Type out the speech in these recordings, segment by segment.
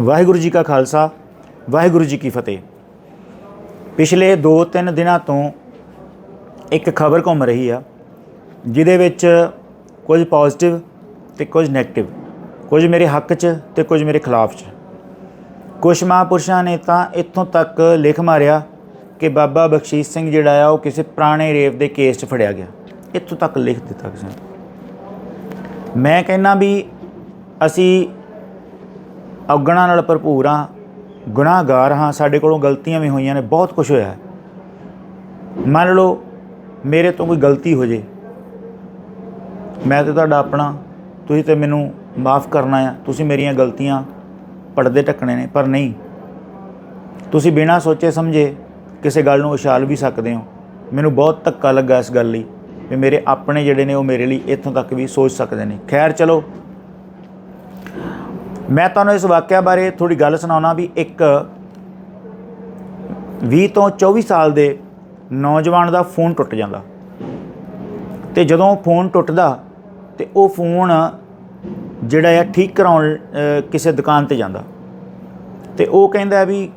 ਵਾਹਿਗੁਰੂ ਜੀ ਕਾ ਖਾਲਸਾ, ਵਾਹਿਗੁਰੂ ਜੀ ਕੀ ਫਤਿਹ। ਪਿਛਲੇ 2-3 ਦਿਨਾਂ ਤੋਂ ਇੱਕ ਖਬਰ ਘੁੰਮ ਰਹੀ ਆ, ਜਿਹਦੇ ਵਿੱਚ ਕੁਝ ਪੋਜ਼ਿਟਿਵ ਤੇ ਕੁਝ 네ਗੇਟਿਵ ਕੁਝ ਮੇਰੇ ਹੱਕ 'ਚ ਤੇ ਕੁਝ ਮੇਰੇ ਖਿਲਾਫ 'ਚ। ਕੁਝ ਮਹਾਂਪੁਰਸ਼ਾਂ ਨੇ ਤਾਂ ਇੱਥੋਂ ਤੱਕ ਲਿਖ ਮਾਰਿਆ ਕਿ ਬਾਬਾ ਬਖਸ਼ੀਸ਼ ਸਿੰਘ ਜਿਹੜਾ ਆ, ਉਹ ਕਿਸੇ ਪੁਰਾਣੇ ਰੇਪ ਦੇ ਕੇਸ 'ਚ ਫੜਿਆ ਗਿਆ। ਇੱਥੋਂ ਤੱਕ ਲਿਖ ਦਿੱਤਾ ਕਿਸੇ ਨੇ। ਮੈਂ ਕਹਿੰਨਾ ਵੀ ਅਸੀਂ ਔਗਣਾਂ ਨਾਲ ਭਰਪੂਰ ਹਾਂ, ਗੁਨਾਹਗਾਰ ਹਾਂ, ਸਾਡੇ ਕੋਲੋਂ ਗਲਤੀਆਂ ਵੀ ਹੋਈਆਂ ਨੇ, ਬਹੁਤ ਕੁਝ ਹੋਇਆ ਮੰਨ ਲਓ, ਮੇਰੇ ਤੋਂ ਕੋਈ ਗਲਤੀ ਹੋ ਜੇ, ਮੈਂ ਤੇ ਤੁਹਾਡਾ ਆਪਣਾ, ਤੁਸੀਂ ਤੇ ਮੈਨੂੰ ਮਾਫ ਕਰਨਾ ਆ, ਤੁਸੀਂ ਮੇਰੀਆਂ ਗਲਤੀਆਂ ਪਰਦੇ ਢੱਕਣੇ ਨੇ, ਪਰ ਨਹੀਂ। ਤੁਸੀਂ ਬਿਨਾਂ ਸੋਚੇ ਸਮਝੇ ਕਿਸੇ ਗੱਲ ਨੂੰ ਉਛਾਲ ਵੀ ਸਕਦੇ ਹੋ। ਮੈਨੂੰ ਬਹੁਤ ਧੱਕਾ ਲੱਗਾ ਇਸ ਗੱਲ ਲਈ ਵੀ ਮੇਰੇ ਆਪਣੇ ਜਿਹੜੇ ਨੇ ਉਹ ਮੇਰੇ ਲਈ ਇੱਥੋਂ ਤੱਕ ਵੀ ਸੋਚ ਸਕਦੇ ਨੇ। ਖੈਰ, ਚਲੋ ਮੈਂ ਤੁਹਾਨੂੰ ਇਸ ਵਾਕਿਆ ਬਾਰੇ ਥੋੜੀ ਗੱਲ ਸੁਣਾਉਣਾ ਵੀ ਇੱਕ 20 ਤੋਂ 24 ਸਾਲ ਦੇ ਨੌਜਵਾਨ ਦਾ ਫੋਨ ਟੁੱਟ ਜਾਂਦਾ। ਤੇ ਜਦੋਂ ਫੋਨ ਟੁੱਟਦਾ, ਤੇ ਉਹ ਫੋਨ ਜਿਹੜਾ ਆ ਠੀਕ ਕਰਾਉਣ ਕਿਸੇ ਦੁਕਾਨ ਤੇ ਜਾਂਦਾ। ਤੇ ਉਹ ਕਹਿੰਦਾ ਵੀ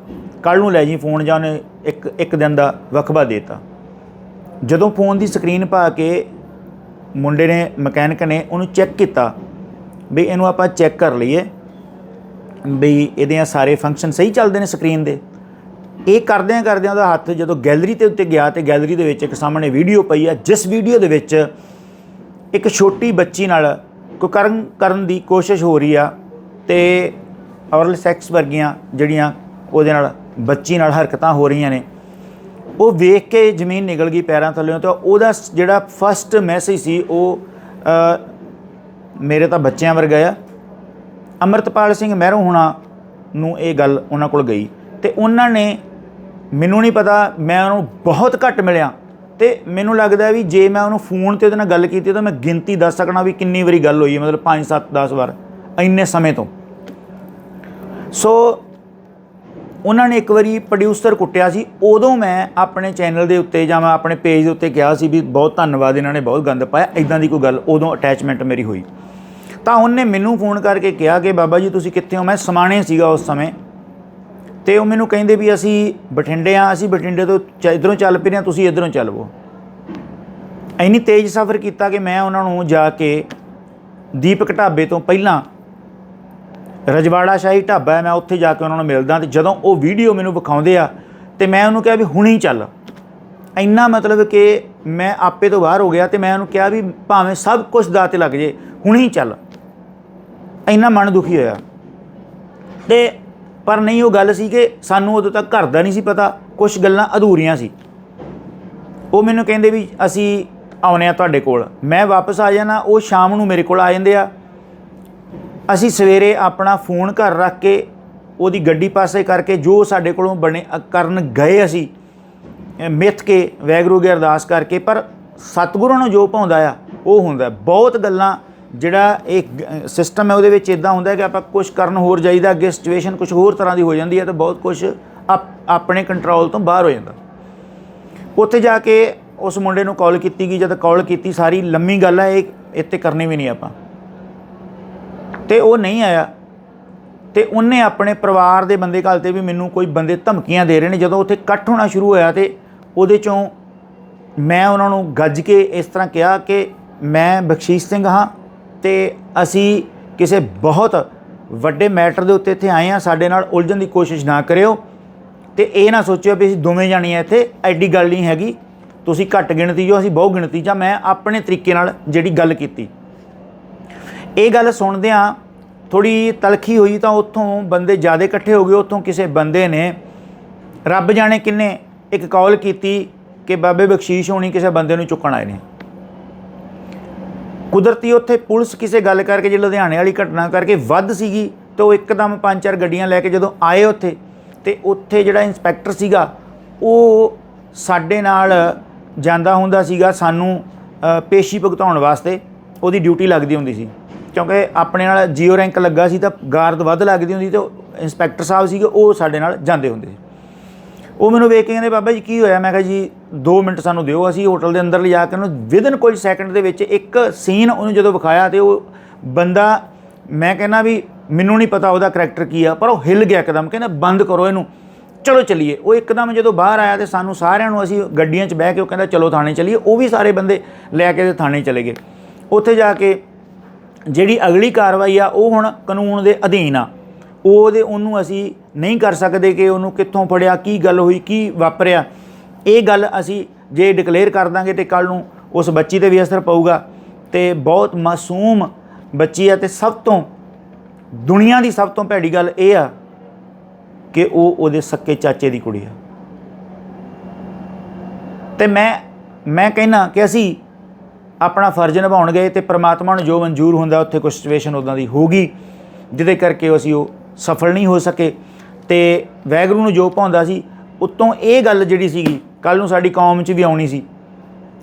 ਕੱਲ ਨੂੰ ਲੈ ਜੀ ਫੋਨ ਜਾਂ ਉਹਨੇ ਇੱਕ ਇੱਕ ਦਿਨ ਦਾ ਵਕਬਾ ਦੇਤਾ। ਜਦੋਂ ਫੋਨ ਦੀ ਸਕਰੀਨ ਪਾ ਕੇ ਮੁੰਡੇ ਨੇ, ਮਕੈਨਿਕ ਨੇ ਉਹਨੂੰ ਚੈੱਕ ਕੀਤਾ ਵੀ ਇਹਨੂੰ ਆਪਾਂ ਚੈੱਕ ਕਰ ਲਈਏ। ਵੀ ਇਹਦੇ ਸਾਰੇ ਫੰਕਸ਼ਨ ਸਹੀ ਚੱਲਦੇ ਨੇ ਸਕਰੀਨ ਦੇ। ਇਹ ਕਰਦਿਆਂ ਕਰਦਿਆਂ ਉਹਦਾ ਹੱਥ ਜਦੋਂ ਗੈਲਰੀ ਤੇ ਉੱਤੇ ਗਿਆ ਤੇ ਗੈਲਰੀ ਦੇ ਵਿੱਚ ਇੱਕ ਸਾਹਮਣੇ ਵੀਡੀਓ ਪਈ ਆ, ਜਿਸ ਵੀਡੀਓ ਦੇ ਵਿੱਚ ਇੱਕ ਛੋਟੀ ਬੱਚੀ ਨਾਲ ਕੋਈ ਕਰਨ ਕਰਨ ਦੀ ਕੋਸ਼ਿਸ਼ ਹੋ ਰਹੀ ਆ ਤੇ ਔਰਲ ਸੈਕਸ ਵਰਗੀਆਂ ਜਿਹੜੀਆਂ ਉਹਦੇ ਨਾਲ ਬੱਚੀ ਨਾਲ ਹਰਕਤਾਂ ਹੋ ਰਹੀਆਂ ਨੇ। ਉਹ ਵੇਖ ਕੇ ਜ਼ਮੀਨ ਨਿਕਲ ਗਈ ਪੈਰਾਂ ਥੱਲੇੋਂ ਤੇ ਉਹਦਾ ਸ- ਜਿਹੜਾ ਫਸਟ ਮੈਸੇਜ ਸੀ ਉਹ ਮੇਰੇ ਤਾਂ ਬੱਚਿਆਂ ਵਰਗਾ ਆ। ਅਮਰਤਪਾਲ ਸਿੰਘ ਮਹਿਰੋਂ ਹੁਣਾ ਨੂੰ ਇਹ ਗੱਲ ਉਹਨਾਂ ਕੋਲ ਗਈ ਤੇ ਉਹਨਾਂ ਨੇ ਮੈਨੂੰ ਨਹੀਂ ਪਤਾ, ਮੈਂ ਉਹਨੂੰ ਬਹੁਤ ਘੱਟ ਮਿਲਿਆ ਤੇ ਮੈਨੂੰ ਲੱਗਦਾ ਵੀ ਜੇ ਮੈਂ ਉਹਨੂੰ ਫੋਨ ਤੇ ਉਹਦੇ ਨਾਲ ਗੱਲ ਕੀਤੀ ਤਾਂ ਮੈਂ ਗਿਣਤੀ ਦੱਸ ਸਕਣਾ ਵੀ ਕਿੰਨੀ ਵਾਰੀ ਗੱਲ ਹੋਈ ਹੈ, ਮਤਲਬ 5 7 10 ਵਾਰ, ਇੰਨੇ ਸਮੇਂ ਤੋਂ। ਸੋ ਉਹਨਾਂ ਨੇ ਇੱਕ ਵਾਰੀ ਪ੍ਰੋਡਿਊਸਰ ਕੁੱਟਿਆ ਸੀ। ਉਦੋਂ ਮੈਂ ਆਪਣੇ ਚੈਨਲ ਦੇ ਉੱਤੇ ਜਾਂ ਮੈਂ ਆਪਣੇ ਪੇਜ ਦੇ ਉੱਤੇ ਕਿਹਾ ਸੀ ਵੀ ਬਹੁਤ ਧੰਨਵਾਦ, ਇਹਨਾਂ ਨੇ ਬਹੁਤ ਗੰਦ ਪਾਇਆ ਇਦਾਂ ਦੀ ਕੋਈ ਗੱਲ ਉਦੋਂ ਅਟੈਚਮੈਂਟ ਮੇਰੀ ਹੋਈ। ਤਾਂ ਉਹਨੇ ਮੈਨੂੰ ਫੋਨ ਕਰਕੇ ਕਿਹਾ ਕਿ ਬਾਬਾ ਜੀ ਤੁਸੀਂ ਕਿੱਥੇ ਹੋ? ਮੈਂ ਸਮਾਣੇ ਸੀਗਾ ਉਸ ਸਮੇਂ। ਤੇ ਉਹ ਮੈਨੂੰ ਕਹਿੰਦੇ ਵੀ ਅਸੀਂ ਬਠਿੰਡੇ ਆ, ਅਸੀਂ ਬਠਿੰਡੇ ਤੋਂ ਚ- ਇੱਧਰੋਂ ਚੱਲ ਪਏ ਹਾਂ ਤੁਸੀਂ ਇੱਧਰੋਂ ਚੱਲਵੋ। ਇੰਨੀ ਤੇਜ਼ ਸਫ਼ਰ ਕੀਤਾ ਕਿ ਮੈਂ ਉਹਨਾਂ ਨੂੰ ਜਾ ਕੇ ਦੀਪਕ ਢਾਬੇ ਤੋਂ ਪਹਿਲਾਂ ਰਜਵਾੜਾ ਸ਼ਾਹੀ ਢਾਬਾ ਹੈ, ਮੈਂ ਉੱਥੇ ਜਾ ਕੇ ਉਹਨਾਂ ਨੂੰ ਮਿਲਦਾ ਤੇ ਜਦੋਂ ਉਹ ਵੀਡੀਓ ਮੈਨੂੰ ਵਿਖਾਉਂਦੇ ਆ ਤੇ ਮੈਂ ਉਹਨੂੰ ਕਿਹਾ ਵੀ ਹੁਣੀ ਚੱਲ। ਇੰਨਾ ਮਤਲਬ ਕਿ ਮੈਂ ਆਪੇ ਤੋਂ ਬਾਹਰ ਹੋ ਗਿਆ ਤੇ ਮੈਂ ਉਹਨੂੰ ਕਿਹਾ ਵੀ ਭਾਵੇਂ ਸਭ ਕੁਝ ਦਾ ਤੇ ਲੱਗ ਜੇ, ਹੁਣੀ ਚੱਲ। ਇੰਨਾ ਮਨ ਦੁਖੀ ਹੋਇਆ। ਤੇ ਪਰ ਨਹੀਂ ਉਹ ਗੱਲ ਸੀ ਕਿ ਸਾਨੂੰ ਉਦੋਂ ਤੱਕ ਘਰ ਦਾ ਨਹੀਂ ਸੀ ਪਤਾ ਕੁਝ ਗੱਲਾਂ ਅਧੂਰੀਆਂ ਸੀ। ਉਹ ਮੈਨੂੰ ਕਹਿੰਦੇ ਵੀ ਅਸੀਂ ਆਉਨੇ ਆ ਤੁਹਾਡੇ ਕੋਲ। ਮੈਂ ਵਾਪਸ ਆ ਜਾਣਾ ਉਹ ਸ਼ਾਮ ਨੂੰ ਮੇਰੇ ਕੋਲ ਆ ਜਾਂਦੇ ਆ। ਅਸੀਂ ਸਵੇਰੇ ਆਪਣਾ ਫੋਨ ਘਰ ਰੱਖ ਕੇ ਉਹਦੀ ਗੱਡੀ ਪਾਸੇ ਕਰਕੇ ਜੋ ਸਾਡੇ ਕੋਲੋਂ ਬਣੇ ਕਰਨ ਗਏ ਅਸੀਂ ਅ, ਮਿੱਥ ਕੇ ਵੈਗਰੂ ਅਗੇ ਅਰਦਾਸ ਕਰਕੇ ਪਰ ਸਤਿਗੁਰਾਂ ਨੂੰ ਜੋ ਪਾਉਂਦਾ ਆ ਉਹ ਹੁੰਦਾ। ਬਹੁਤ ਗੱਲਾਂ ਜਿਹੜਾ ਇਹ ਸਿਸਟਮ ਹੈ ਉਹਦੇ ਵਿੱਚ ਇਦਾਂ ਹੁੰਦਾ ਕਿ ਆਪਾਂ ਕੁਝ ਕਰਨ ਹੋਰ ਜਾਈਦਾ, ਅੱਗੇ ਸਿਚੁਏਸ਼ਨ ਕੁਝ ਹੋਰ ਤਰ੍ਹਾਂ ਦੀ ਹੋ ਜਾਂਦੀ ਹੈ ਤਾਂ ਬਹੁਤ ਕੁਝ ਆਪਣੇ ਕੰਟਰੋਲ ਤੋਂ ਬਾਹਰ ਹੋ ਜਾਂਦਾ। ਉੱਥੇ ਜਾ ਕੇ ਉਸ ਮੁੰਡੇ ਨੂੰ ਕਾਲ ਕੀਤੀ ਗਈ, ਜਦ ਕਾਲ ਕੀਤੀ ਸਾਰੀ ਲੰਮੀ ਗੱਲ ਹੈ, ਇਹ ਇੱਥੇ ਕਰਨੀ ਵੀ ਨਹੀਂ ਆਪਾਂ। ਤੇ ਉਹ ਨਹੀਂ ਆਇਆ। ਤੇ ਉਹਨੇ ਆਪਣੇ ਪਰਿਵਾਰ ਦੇ ਬੰਦੇ ਘੱਲ ਤੇ ਵੀ ਮੈਨੂੰ ਕੋਈ ਬੰਦੇ ਧਮਕੀਆਂ ਦੇ ਰਹੇ ਨੇ। ਜਦੋਂ ਉੱਥੇ ਇਕੱਠ ਹੋਣਾ ਸ਼ੁਰੂ ਹੋਇਆ ਤੇ ਉਹਦੇ ਚੋਂ ਮੈਂ ਉਹਨਾਂ ਨੂੰ ਗੱਜ ਕੇ ਇਸ ਤਰ੍ਹਾਂ ਕਿਹਾ ਕਿ ਮੈਂ ਬਖਸ਼ੀਸ਼ ਸਿੰਘ ਹਾਂ ਤੇ ਅਸੀਂ ਕਿਸੇ ਬਹੁਤ ਵੱਡੇ ਮੈਟਰ ਦੇ ਉੱਤੇ ਇੱਥੇ ਆਏ ਹਾਂ, ਸਾਡੇ ਨਾਲ ਉਲਝਣ ਦੀ ਕੋਸ਼ਿਸ਼ ਨਾ ਕਰਿਓ। ਤੇ ਇਹ ਨਾ ਸੋਚਿਓ ਵੀ ਅਸੀਂ ਦੋਵੇਂ ਜਾਣੀ ਆ ਇੱਥੇ, ਐਡੀ ਗੱਲ ਨਹੀਂ ਹੈਗੀ। ਤੁਸੀਂ ਘੱਟ ਗਿਣਤੀ ਜੋ, ਅਸੀਂ ਬਹੁ ਗਿਣਤੀ ਜਾਂ ਮੈਂ ਆਪਣੇ ਤਰੀਕੇ ਨਾਲ ਜਿਹੜੀ ਗੱਲ ਕੀਤੀ। ਇਹ ਗੱਲ ਸੁਣਦਿਆਂ ਥੋੜੀ ਤਲਖੀ ਹੋਈ ਤਾਂ ਉੱਥੋਂ ਬੰਦੇ ਜ਼ਿਆਦਾ ਇਕੱਠੇ ਹੋ ਗਏ, ਉੱਥੋਂ ਕਿਸੇ ਬੰਦੇ ਨੇ ਰੱਬ ਜਾਣੇ ਕਿੰਨੇ ਇੱਕ ਕਾਲ ਕੀਤੀ ਕਿ ਬਾਬੇ ਬਖਸ਼ੀਸ਼ ਹੋਣੀ ਕਿਸੇ ਬੰਦੇ ਨੂੰ ਚੁੱਕਣ ਆਏ ਨੇ। ਕੁਦਰਤੀ ਉੱਥੇ ਪੁਲਿਸ ਕਿਸੇ ਗੱਲ ਕਰਕੇ ਜੇ ਲੁਧਿਆਣੇ ਵਾਲੀ ਘਟਨਾ ਕਰਕੇ ਵੱਧ ਸੀਗੀ ਤੇ ਉਹ ਇੱਕਦਮ ਪੰਜ ਚਾਰ ਗੱਡੀਆਂ ਲੈ ਕੇ ਜਦੋਂ ਆਏ ਉੱਥੇ ਤੇ ਉੱਥੇ ਜਿਹੜਾ ਇੰਸਪੈਕਟਰ ਸੀਗਾ, ਉਹ ਸਾਡੇ ਨਾਲ ਜਾਂਦਾ ਹੁੰਦਾ ਸੀਗਾ ਸਾਨੂੰ ਪੇਸ਼ੀ ਭੁਗਤਾਉਣ ਵਾਸਤੇ, ਉਹਦੀ ਡਿਊਟੀ ਲੱਗਦੀ ਹੁੰਦੀ ਸੀ। ਕਿਉਂਕਿ ਆਪਣੇ ਨਾਲ ਜੀਓ ਰੈਂਕ ਲੱਗਾ ਸੀ ਤਾਂ ਗਾਰਦ ਵੱਧ ਲੱਗਦੀ ਹੁੰਦੀ ਤੇ ਉਹ ਇੰਸਪੈਕਟਰ ਸਾਹਿਬ ਸੀਗੇ, ਉਹ ਸਾਡੇ ਨਾਲ ਜਾਂਦੇ ਹੁੰਦੇ ਸੀ। ਉਹ ਮੈਨੂੰ ਵੇਖ ਕੇ ਕਹਿੰਦੇ, ਬਾਬਾ ਜੀ, ਕੀ ਹੋਇਆ? ਮੈਂ ਕਿਹਾ ਜੀ 2 ਮਿੰਟ ਸਾਨੂੰ ਦਿਓ, ਅਸੀਂ ਹੋਟਲ ਦੇ ਅੰਦਰ ਲਿਜਾ ਕੇ ਉਹਨੂੰ ਵਿਦਨ ਕੁਝ ਸੈਕਿੰਡ ਦੇ ਵਿੱਚ ਇੱਕ ਸੀਨ ਉਹਨੂੰ ਜਦੋਂ ਵਿਖਾਇਆ ਤੇ ਉਹ ਬੰਦਾ, ਮੈਂ ਕਹਿੰਦਾ ਵੀ ਮੈਨੂੰ ਨਹੀਂ ਪਤਾ ਉਹਦਾ ਕਰੈਕਟਰ ਕੀ ਆ, ਪਰ ਉਹ ਹਿੱਲ ਗਿਆ ਇੱਕਦਮ, ਕਹਿੰਦਾ, ਬੰਦ ਕਰੋ ਇਹਨੂੰ, ਚਲੋ ਚੱਲੀਏ। ਉਹ ਇੱਕਦਮ ਜਦੋਂ ਬਾਹਰ ਆਇਆ ਤੇ ਸਾਨੂੰ ਸਾਰਿਆਂ ਨੂੰ ਅਸੀਂ ਗੱਡੀਆਂ 'ਚ ਬਹਿ ਕੇ ਉਹ ਕਹਿੰਦਾ, ਚਲੋ ਥਾਣੇ ਚਲੀਏ। ਉਹ ਵੀ ਸਾਰੇ ਬੰਦੇ ਲੈ ਕੇ ਤੇ ਥਾਣੇ ਚਲੇ ਗਏ। ਉੱਥੇ ਜਾ ਕੇ ਜਿਹੜੀ ਅਗਲੀ ਕਾਰਵਾਈ ਆ, ਉਹ ਹੁਣ ਕਾਨੂੰਨ ਦੇ ਅਧੀਨ ਆ। ਉਹਦੇ, ਉਹਨੂੰ ਅਸੀਂ ਨਹੀਂ ਕਰ ਸਕਦੇ ਕਿ ਉਹਨੂੰ ਕਿੱਥੋਂ ਫੜਿਆ, ਕੀ ਗੱਲ ਹੋਈ, ਕੀ ਵਾਪਰਿਆ। ਇਹ ਗੱਲ ਅਸੀਂ ਜੇ ਡਿਕਲੇਅਰ ਕਰ ਦਾਂਗੇ ਤੇ ਕੱਲ ਨੂੰ ਉਸ ਬੱਚੀ ਤੇ ਵੀ ਅਸਰ ਪਊਗਾ। ਤੇ ਬਹੁਤ ਮਾਸੂਮ ਬੱਚੀ ਆ ਤੇ ਸਭ ਤੋਂ, ਦੁਨੀਆ ਦੀ ਸਭ ਤੋਂ ਭੈੜੀ ਗੱਲ ਇਹ ਆ ਕਿ ਉਹ ਉਹਦੇ ਸੱਕੇ ਚਾਚੇ ਦੀ ਕੁੜੀ ਆ। ਤੇ ਮੈਂ ਮੈਂ ਕਹਿਣਾ ਕਿ ਅਸੀਂ ਆਪਣਾ ਫਰਜ਼ ਨਿਭਾਉਣ ਗਏ ਤੇ ਪ੍ਰਮਾਤਮਾ ਨੂੰ ਜੋ ਮਨਜ਼ੂਰ ਹੁੰਦਾ ਉੱਥੇ ਕੋਈ ਸਿਚੁਏਸ਼ਨ ਉਦਾਂ ਦੀ ਹੋਗੀ ਜਿਹਦੇ ਕਰਕੇ ਅਸੀਂ ਉਹ ਸਫਲ ਨਹੀਂ ਹੋ ਸਕੇ। ਤੇ ਵੈਗਰੂ ਨੂੰ ਜੋ ਪਾਉਂਦਾ ਸੀ, ਉਤੋਂ ਇਹ ਗੱਲ ਜਿਹੜੀ ਸੀਗੀ ਕੱਲ ਨੂੰ ਸਾਡੀ ਕੌਮ 'ਚ ਵੀ ਆਉਣੀ ਸੀ।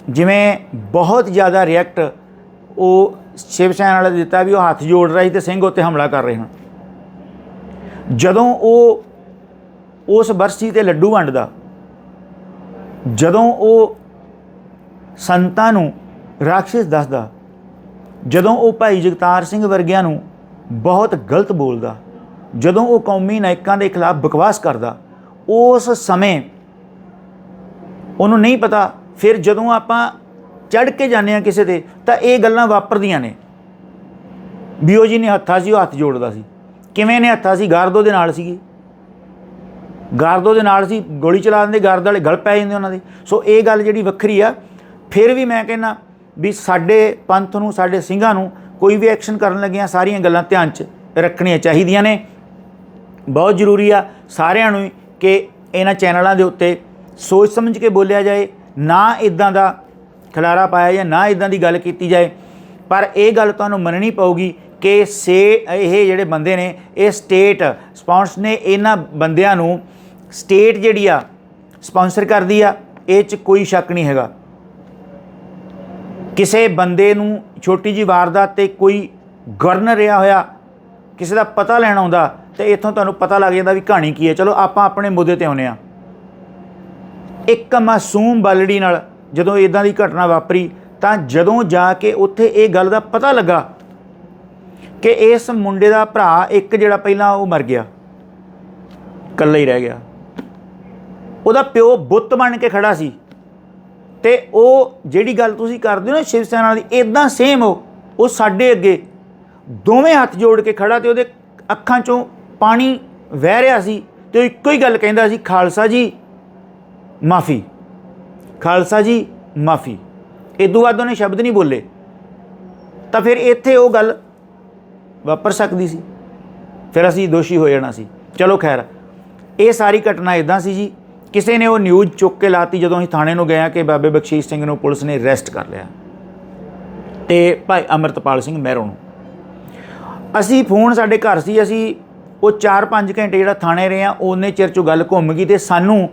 ਜਿਵੇਂ ਬਹੁਤ ਜ਼ਿਆਦਾ ਰਿਐਕਟ ਉਹ ਸ਼ਿਵ ਸੈਨਾ ਵਾਲੇ ਦਿੱਤਾ ਵੀ ਉਹ ਹੱਥ ਜੋੜ ਰਿਹਾ ਸੀ ਤੇ ਸਿੰਘ ਉੱਤੇ ਹਮਲਾ ਕਰ ਰਹੇ ਹਨ। ਜਦੋਂ ਉਹ ਉਸ ਬਰਸੀ ਤੇ ਲੱਡੂ ਵੰਡਦਾ, ਜਦੋਂ ਉਹ ਸੰਤਾਂ ਨੂੰ ਰਾਖਸ਼ ਦੱਸਦਾ, ਜਦੋਂ ਉਹ ਭਾਈ ਜਗਤਾਰ ਸਿੰਘ ਵਰਗਿਆਂ ਨੂੰ ਬਹੁਤ ਗਲਤ ਬੋਲਦਾ ਜਦੋਂ ਉਹ ਕੌਮੀ ਨਾਇਕਾਂ ਦੇ ਖਿਲਾਫ ਬਕਵਾਸ ਕਰਦਾ, ਉਸ ਸਮੇਂ ਉਹਨੂੰ ਨਹੀਂ ਪਤਾ, ਫਿਰ ਜਦੋਂ ਆਪਾਂ ਚੜ ਕੇ ਜਾਂਦੇ ਆ ਕਿਸੇ ਤੇ, ਤਾਂ ਇਹ ਗੱਲਾਂ ਵਾਪਰਦੀਆਂ ਨੇ। ਵੀ ਉਹ ਜੀ ਨੇ ਹੱਥਾਂ ਸੀ ਉਹ ਹੱਥ ਜੋੜਦਾ ਸੀ। ਕਿਵੇਂ ਨੇ ਹੱਥਾਂ ਸੀ? ਗਾਰਦੋ ਦੇ ਨਾਲ ਸੀਗੀ। ਗਾਰਦੋ ਦੇ ਨਾਲ ਸੀ, ਗੋਲੀ ਚਲਾ ਦਿੰਦੇ, ਗਾਰਦ ਵਾਲੇ ਗਲ ਪੈ ਜਾਂਦੇ ਉਹਨਾਂ ਦੇ। ਸੋ ਇਹ ਗੱਲ ਜਿਹੜੀ ਵੱਖਰੀ ਆ, ਫਿਰ ਵੀ ਮੈਂ ਕਹਿੰਨਾ ਵੀ ਸਾਡੇ ਪੰਥ ਨੂੰ, ਸਾਡੇ ਸਿੰਘਾਂ ਨੂੰ ਕੋਈ ਵੀ ਐਕਸ਼ਨ ਕਰਨ ਲੱਗਿਆਂ ਸਾਰੀਆਂ ਗੱਲਾਂ ਧਿਆਨ 'ਚ ਰੱਖਣੀਆਂ ਚਾਹੀਦੀਆਂ ਨੇ। ਬਹੁਤ ਜ਼ਰੂਰੀ ਆ ਸਾਰਿਆਂ ਨੂੰ ਹੀ ਕਿ ਇਹਨਾਂ ਚੈਨਲਾਂ ਦੇ ਉੱਤੇ ਸੋਚ ਸਮਝ ਕੇ ਬੋਲਿਆ ਜਾਏ, ਨਾ ਇਦਾਂ ਦਾ ਖਿਲਾਰਾ ਪਾਇਆ ਜਾਂ ਨਾ ਇਦਾਂ ਦੀ ਗੱਲ ਕੀਤੀ ਜਾਏ। ਪਰ ਇਹ ਗੱਲ ਤੁਹਾਨੂੰ ਮੰਨਣੀ ਪਊਗੀ ਕਿ ਸੇ ਇਹ ਜਿਹੜੇ ਬੰਦੇ ਨੇ, ਇਹ ਸਟੇਟ ਸਪਾਂਸਰ ਨੇ, ਇਹਨਾਂ ਬੰਦਿਆਂ ਨੂੰ ਸਟੇਟ ਜਿਹੜੀ ਆ ਸਪਾਂਸਰ ਕਰਦੀ ਆ, ਇਹ 'ਚ ਕੋਈ ਸ਼ੱਕ ਨਹੀਂ ਹੈਗਾ। ਕਿਸੇ ਬੰਦੇ ਨੂੰ ਛੋਟੀ ਜੀ ਵਾਰਦਾਤ ਤੇ ਕੋਈ ਗਵਰਨਰ ਰਿਹਾ ਹੋਇਆ ਕਿਸੇ ਦਾ ਪਤਾ ਲੈਣ ਆਉਂਦਾ ਤੇ ਇੱਥੋਂ ਤੁਹਾਨੂੰ ਪਤਾ ਲੱਗ ਜਾਂਦਾ ਵੀ ਕਹਾਣੀ ਕੀ ਹੈ। ਚਲੋ ਆਪਾਂ ਆਪਣੇ ਮੁੱਦੇ ਤੇ ਆਉਨੇ ਆ ਇੱਕ ਮਾਸੂਮ ਬਾਲੜੀ ਨਾਲ ਜਦੋਂ ਇਦਾਂ ਦੀ ਘਟਨਾ ਵਾਪਰੀ, ਤਾਂ ਜਦੋਂ ਜਾ ਕੇ ਉੱਥੇ ਇਹ ਗੱਲ ਦਾ ਪਤਾ ਲੱਗਾ ਕਿ ਇਸ ਮੁੰਡੇ ਦਾ ਭਰਾ ਇੱਕ ਜਿਹੜਾ ਪਹਿਲਾਂ ਉਹ ਮਰ ਗਿਆ, ਇਕੱਲਾ ਹੀ ਰਹਿ ਗਿਆ। ਉਹਦਾ ਪਿਓ ਬੁੱਤ ਬਣ ਕੇ ਖੜਾ ਸੀ ਤੇ ਉਹ ਜਿਹੜੀ ਗੱਲ ਤੁਸੀਂ ਕਰਦੇ ਹੋ ਨਾ ਸ਼ਿਵ ਸੈਨਾ ਦੀ ਇਦਾਂ ਸੇਮ ਉਹ ਉਹ ਸਾਡੇ ਅੱਗੇ ਦੋਵੇਂ ਹੱਥ ਜੋੜ ਕੇ ਖੜਾ ਤੇ ਉਹਦੇ ਅੱਖਾਂ ਚੋਂ ਪਾਣੀ ਵਹਿ ਰਿਹਾ ਸੀ ਤੇ ਉਹ ਇੱਕੋ ਹੀ ਗੱਲ ਕਹਿੰਦਾ ਸੀ, ਖਾਲਸਾ ਜੀ, ਮਾਫੀ। ਖਾਲਸਾ ਜੀ, ਮਾਫੀ। ਇਦੋਂ ਬਾਅਦ ਉਹਨੇ ਸ਼ਬਦ ਨਹੀਂ ਬੋਲੇ। ਤਾਂ ਫਿਰ ਇੱਥੇ ਉਹ ਗੱਲ ਵਾਪਰ ਸਕਦੀ ਸੀ। ਫਿਰ ਅਸੀਂ ਦੋਸ਼ੀ ਹੋ ਜਾਣਾ ਸੀ। ਚਲੋ ਖੈਰ, ਇਹ ਸਾਰੀ ਘਟਨਾ ਇਦਾਂ ਸੀ ਜੀ, ਕਿਸੇ ਨੇ ਉਹ ਨਿਊਜ਼ ਚੁੱਕ ਕੇ ਲਾਤੀ ਜਦੋਂ ਅਸੀਂ ਥਾਣੇ ਨੂੰ ਗਏ ਕਿ ਬਾਬੇ ਬਖਸ਼ੀਸ਼ ਸਿੰਘ ਨੂੰ ਪੁਲਿਸ ਨੇ ਅਰੈਸਟ ਕਰ ਲਿਆ। ਤੇ ਭਾਈ ਅਮਰਤਪਾਲ ਸਿੰਘ ਮਹਿਰੋਂ ਨੂੰ। ਅਸੀਂ ਫੋਨ ਸਾਡੇ ਘਰ ਸੀ, ਅਸੀਂ ਉਹ 4-5 ਘੰਟੇ ਜਿਹੜਾ ਥਾਣੇ ਰਹੇ ਆ ਉਹਨੇ ਚਿਰ ਚੋਂ ਗੱਲ ਘੁੰਮ ਗਈ ਤੇ ਸਾਨੂੰ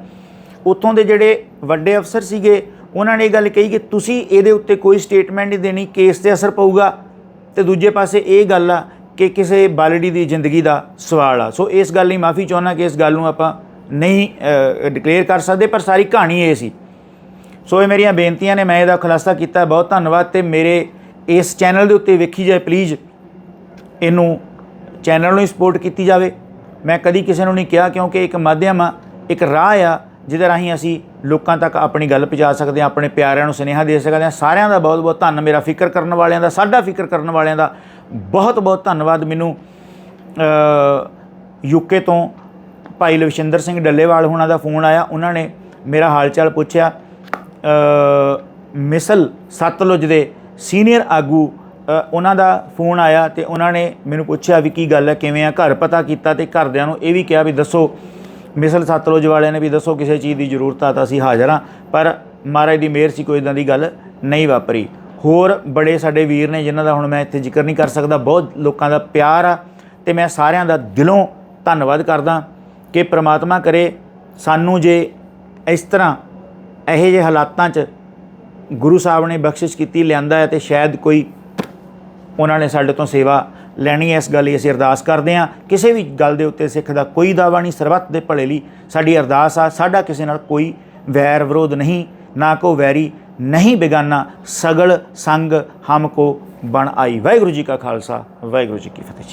ਉੱਥੋਂ ਦੇ ਜਿਹੜੇ ਵੱਡੇ ਅਫਸਰ ਸੀਗੇ, ਉਹਨਾਂ ਨੇ ਇਹ ਗੱਲ ਕਹੀ ਕਿ ਤੁਸੀਂ ਇਹਦੇ ਉੱਤੇ ਕੋਈ ਸਟੇਟਮੈਂਟ ਨਹੀਂ ਦੇਣੀ ਕੇਸ ਤੇ ਅਸਰ ਪਊਗਾ। ਤੇ ਦੂਜੇ ਪਾਸੇ ਇਹ ਗੱਲ ਆ ਕਿ ਕਿਸੇ ਬਾਲੜੀ ਦੀ ਜ਼ਿੰਦਗੀ ਦਾ ਸਵਾਲ ਆ। ਸੋ ਇਸ ਗੱਲ ਲਈ ਮਾਫੀ ਚਾਹੁੰਦਾ ਕਿ ਇਸ ਗੱਲ ਨੂੰ ਆਪਾਂ ਨਹੀਂ ਡਿਕਲੇਅਰ ਕਰ ਸਕਦੇ, ਪਰ ਸਾਰੀ ਕਹਾਣੀ ਇਹ ਸੀ। ਸੋ ਇਹ ਮੇਰੀਆਂ ਬੇਨਤੀਆਂ ਨੇ, ਮੈਂ ਇਹਦਾ ਖੁਲਾਸਾ ਕੀਤਾ। ਬਹੁਤ ਧੰਨਵਾਦ ਤੇ ਮੇਰੇ ਇਸ ਚੈਨਲ ਦੇ ਉੱਤੇ ਵੇਖੀ ਜਾਏ ਪਲੀਜ਼ ਇਹਨੂੰ ਚੈਨਲ ਨੂੰ ਸਪੋਰਟ ਕੀਤੀ ਜਾਵੇ। ਮੈਂ ਕਦੀ ਕਿਸੇ ਨੂੰ ਨਹੀਂ ਕਿਹਾ ਕਿਉਂਕਿ ਇੱਕ ਮਾਧਿਅਮ ਆ, ਇੱਕ ਰਾਹ ਆ, ਜਿਹਦੇ ਰਾਹੀਂ ਅਸੀਂ ਲੋਕਾਂ ਤੱਕ ਆਪਣੀ ਗੱਲ ਪਹੁੰਚਾ ਸਕਦੇ ਹਾਂ, ਆਪਣੇ ਪਿਆਰਿਆਂ ਨੂੰ ਸੁਨੇਹਾ ਦੇ ਸਕਦੇ ਹਾਂ। ਸਾਰਿਆਂ ਦਾ ਬਹੁਤ ਬਹੁਤ ਧੰਨ, ਮੇਰਾ ਫਿਕਰ ਕਰਨ ਵਾਲਿਆਂ ਦਾ, ਸਾਡਾ ਫਿਕਰ ਕਰਨ ਵਾਲਿਆਂ ਦਾ ਬਹੁਤ ਬਹੁਤ ਧੰਨਵਾਦ। ਮੈਨੂੰ ਯੂਕੇ ਤੋਂ ਭਾਈ ਲਵਿਸ਼ਿੰਦਰ ਸਿੰਘ ਡੱਲੇਵਾਲ ਹੁਣਾਂ ਦਾ ਫੋਨ ਆਇਆ। ਉਹਨਾਂ ਨੇ ਮੇਰਾ ਹਾਲ ਚਾਲ ਪੁੱਛਿਆ ਮਿਸਲ ਸਤਲੁਜ ਦੇ ਸੀਨੀਅਰ ਆਗੂ ਉਹਨਾਂ ਦਾ ਫੋਨ ਆਇਆ ਤੇ ਉਹਨਾਂ ਨੇ ਮੈਨੂੰ ਪੁੱਛਿਆ ਵੀ ਕੀ ਗੱਲ ਹੈ, ਕਿਵੇਂ ਆ? ਘਰ ਪਤਾ ਕੀਤਾ ਤੇ ਘਰਦਿਆਂ ਨੂੰ ਇਹ ਵੀ ਕਿਹਾ ਵੀ ਦੱਸੋ, ਮਿਸਲ ਸਤਲੁਜ ਵਾਲਿਆਂ ਨੇ ਵੀ ਦੱਸੋ ਕਿਸੇ ਚੀਜ਼ ਦੀ ਜ਼ਰੂਰਤ ਆ ਤਾਂ ਅਸੀਂ ਹਾਜ਼ਰ ਹਾਂ। ਪਰ ਮਹਾਰਾਜ ਦੀ ਮਿਹਰ ਸੀ, ਕੋਈ ਇਦਾਂ ਦੀ ਗੱਲ ਨਹੀਂ ਵਾਪਰੀ। ਹੋਰ ਬੜੇ ਸਾਡੇ ਵੀਰ ਨੇ ਜਿਨ੍ਹਾਂ ਦਾ ਹੁਣ ਮੈਂ ਇੱਥੇ ਜ਼ਿਕਰ ਨਹੀਂ ਕਰ ਸਕਦਾ, ਬਹੁਤ ਲੋਕਾਂ ਦਾ ਪਿਆਰ ਆ ਤੇ ਮੈਂ ਸਾਰਿਆਂ ਦਾ ਦਿਲੋਂ ਧੰਨਵਾਦ ਕਰਦਾ ਕਿ ਪ੍ਰਮਾਤਮਾ ਕਰੇ ਸਾਨੂੰ ਜੇ ਇਸ ਤਰ੍ਹਾਂ ਇਹੋ ਜਿਹੇ ਹਾਲਾਤਾਂ 'ਚ ਗੁਰੂ ਸਾਹਿਬ ਨੇ ਬਖਸ਼ਿਸ਼ ਕੀਤੀ, ਲਿਆਂਦਾ ਹੈ ਤੇ ਸ਼ਾਇਦ ਕੋਈ ਉਹਨਾਂ ਨੇ ਸਾਡੇ ਤੋਂ ਸੇਵਾ ਲੈਣੀ ਹੈ, ਇਸ ਗੱਲ ਲਈ ਅਸੀਂ ਅਰਦਾਸ ਕਰਦੇ ਹਾਂ। ਕਿਸੇ ਵੀ ਗੱਲ ਦੇ ਉੱਤੇ ਸਿੱਖ ਦਾ ਕੋਈ ਦਾਵਾ ਨਹੀਂ, ਸਰਬੱਤ ਦੇ ਭਲੇ ਲਈ ਸਾਡੀ ਅਰਦਾਸ ਆ। ਸਾਡਾ ਕਿਸੇ ਨਾਲ ਕੋਈ ਵੈਰ ਵਿਰੋਧ ਨਹੀਂ, ਨਾ ਕੋ ਵੈਰੀ ਨਹੀਂ ਬੇਗਾਨਾ। ਸਗਲ ਸੰਗ ਹਮ ਕੋ ਬਣ ਆਈ। ਵਾਹਿਗੁਰੂ ਜੀ ਕਾ ਖਾਲਸਾ, ਵਾਹਿਗੁਰੂ ਜੀ ਕੀ ਫਤਿਹ